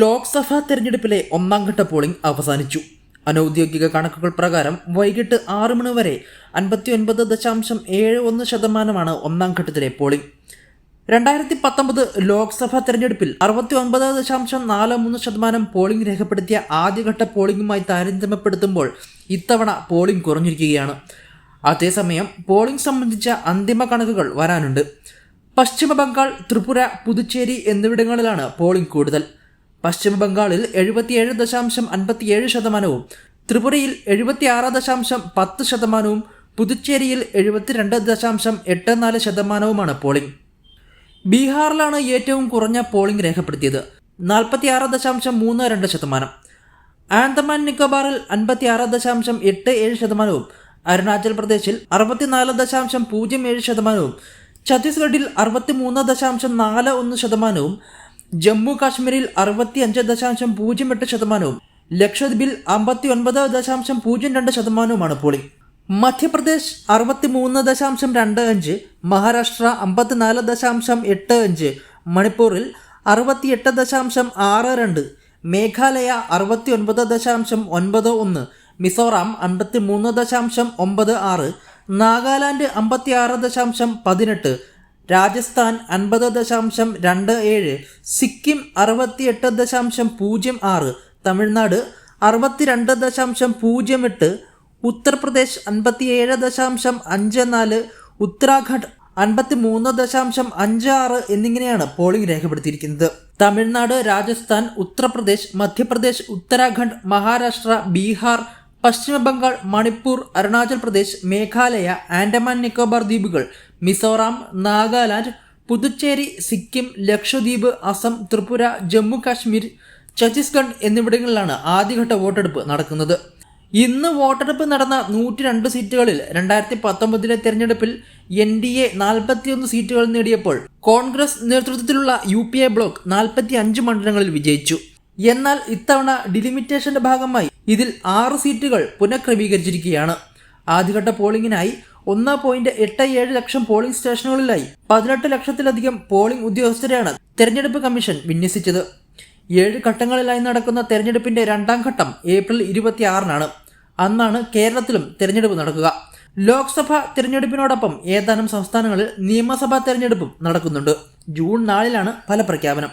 ലോക്സഭാ തെരഞ്ഞെടുപ്പിലെ ഒന്നാം ഘട്ട പോളിംഗ് അവസാനിച്ചു. അനൌദ്യോഗിക കണക്കുകൾ പ്രകാരം വൈകിട്ട് ആറ് മണി വരെ അൻപത്തി ഒൻപത് ദശാംശം ഏഴ് ഒന്ന് ശതമാനമാണ് ഒന്നാം ഘട്ടത്തിലെ പോളിംഗ്. രണ്ടായിരത്തി പത്തൊമ്പത് ലോക്സഭാ തെരഞ്ഞെടുപ്പിൽ അറുപത്തി ഒൻപത് ദശാംശം നാല് മൂന്ന് ശതമാനം പോളിംഗ് രേഖപ്പെടുത്തിയ ആദ്യഘട്ട പോളിംഗുമായി താരതമ്യപ്പെടുത്തുമ്പോൾ ഇത്തവണ പോളിംഗ് കുറഞ്ഞിരിക്കുകയാണ്. അതേസമയം പോളിംഗ് സംബന്ധിച്ച അന്തിമ കണക്കുകൾ വരാനുണ്ട്. പശ്ചിമ ബംഗാൾ ത്രിപുര പുതുച്ചേരി എന്നിവിടങ്ങളിലാണ് പോളിംഗ് കൂടുതൽ. പശ്ചിമ ബംഗാളിൽ എഴുപത്തിയേഴ് ദശാംശം അൻപത്തിയേഴ് ശതമാനവും ത്രിപുരയിൽ എഴുപത്തിയാറ് ദശാംശം പത്ത് ശതമാനവും പുതുച്ചേരിയിൽ എഴുപത്തിരണ്ട് ദശാംശം എട്ട് നാല് ശതമാനവുമാണ് പോളിംഗ്. ബീഹാറിലാണ് ഏറ്റവും കുറഞ്ഞ പോളിംഗ് രേഖപ്പെടുത്തിയത് നാൽപ്പത്തിയാറ് ദശാംശം മൂന്ന് രണ്ട് ശതമാനം. ആൻഡമാൻ നിക്കോബാറിൽ അൻപത്തിയാറ് ദശാംശം എട്ട് ഏഴ് ശതമാനവും അരുണാചൽ പ്രദേശിൽ അറുപത്തിനാല് ദശാംശം പൂജ്യം ഏഴ് ശതമാനവും ഛത്തീസ്ഗഡിൽ അറുപത്തിമൂന്ന് ദശാംശം നാല് ഒന്ന് ശതമാനവും ജമ്മു കാശ്മീരിൽ അറുപത്തി അഞ്ച് ദശാംശം പൂജ്യം എട്ട് ശതമാനവും ലക്ഷദ്വീപിൽ അമ്പത്തി ഒൻപത് ദശാംശം പൂജ്യം രണ്ട് ശതമാനവുമാണ് പോളിംഗ് മധ്യപ്രദേശ് അറുപത്തിമൂന്ന് ദശാംശം രണ്ട് അഞ്ച് മഹാരാഷ്ട്ര അമ്പത്തിനാല് ദശാംശം എട്ട് അഞ്ച് മണിപ്പൂരിൽ അറുപത്തിയെട്ട് ദശാംശം ആറ് രണ്ട് മേഘാലയ അറുപത്തി ഒൻപത് ദശാംശം ഒൻപത് ഒന്ന് മിസോറാം അൻപത്തി മൂന്ന് ദശാംശം ഒമ്പത് ആറ് നാഗാലാൻഡ് അമ്പത്തിയാറ് ദശാംശം പതിനെട്ട് രാജസ്ഥാൻ അൻപത് ദശാംശം രണ്ട് ഏഴ് സിക്കിം അറുപത്തിയെട്ട് ദശാംശം പൂജ്യം ആറ് തമിഴ്നാട് അറുപത്തിരണ്ട് ദശാംശം പൂജ്യം എട്ട് ഉത്തർപ്രദേശ് അൻപത്തിയേഴ് ദശാംശം അഞ്ച് നാല് ഉത്തരാഖണ്ഡ് അൻപത്തി മൂന്ന് ദശാംശം അഞ്ച് ആറ് എന്നിങ്ങനെയാണ് പോളിംഗ് രേഖപ്പെടുത്തിയിരിക്കുന്നത്. തമിഴ്നാട് രാജസ്ഥാൻ ഉത്തർപ്രദേശ് മധ്യപ്രദേശ് ഉത്തരാഖണ്ഡ് മഹാരാഷ്ട്ര ബീഹാർ പശ്ചിമ ബംഗാൾ മണിപ്പൂർ അരുണാചൽ പ്രദേശ് മേഘാലയ ആൻഡമാൻ നിക്കോബാർ ദ്വീപുകൾ മിസോറാം നാഗാലാൻഡ് പുതുച്ചേരി സിക്കിം ലക്ഷദ്വീപ് അസം ത്രിപുര ജമ്മു കാശ്മീർ ഛത്തീസ്ഗഡ് എന്നിവിടങ്ങളിലാണ് ആദ്യഘട്ട വോട്ടെടുപ്പ് നടക്കുന്നത്. ഇന്ന് വോട്ടെടുപ്പ് നടന്ന നൂറ്റി രണ്ട് സീറ്റുകളിൽ രണ്ടായിരത്തി പത്തൊമ്പതിലെ തെരഞ്ഞെടുപ്പിൽ എൻ ഡി എ നാൽപ്പത്തിയൊന്ന് സീറ്റുകൾ നേടിയപ്പോൾ കോൺഗ്രസ് നേതൃത്വത്തിലുള്ള യു പി എ ബ്ലോക്ക് നാൽപ്പത്തി അഞ്ച് മണ്ഡലങ്ങളിൽ വിജയിച്ചു. എന്നാൽ ഇത്തവണ ഡിലിമിറ്റേഷന്റെ ഭാഗമായി ഇതിൽ ആറ് സീറ്റുകൾ പുനഃക്രമീകരിച്ചിരിക്കുകയാണ്. ആദ്യഘട്ട പോളിംഗിനായി ഒന്ന് പോയിന്റ് എട്ട് ഏഴ് ലക്ഷം പോളിംഗ് സ്റ്റേഷനുകളിലായി പതിനെട്ട് ലക്ഷത്തിലധികം പോളിംഗ് ഉദ്യോഗസ്ഥരെയാണ് തെരഞ്ഞെടുപ്പ് കമ്മീഷൻ വിന്യസിച്ചത്. ഏഴ് ഘട്ടങ്ങളിലായി നടക്കുന്ന തെരഞ്ഞെടുപ്പിന്റെ രണ്ടാം ഘട്ടം ഏപ്രിൽ ഇരുപത്തിയാറിനാണ്. അന്നാണ് കേരളത്തിലും തെരഞ്ഞെടുപ്പ് നടക്കുക. ലോക്സഭാ തെരഞ്ഞെടുപ്പിനോടൊപ്പം ഏതാനും സംസ്ഥാനങ്ങളിൽ നിയമസഭാ തെരഞ്ഞെടുപ്പും നടക്കുന്നുണ്ട്. ജൂൺ നാലിലാണ് ഫലപ്രഖ്യാപനം.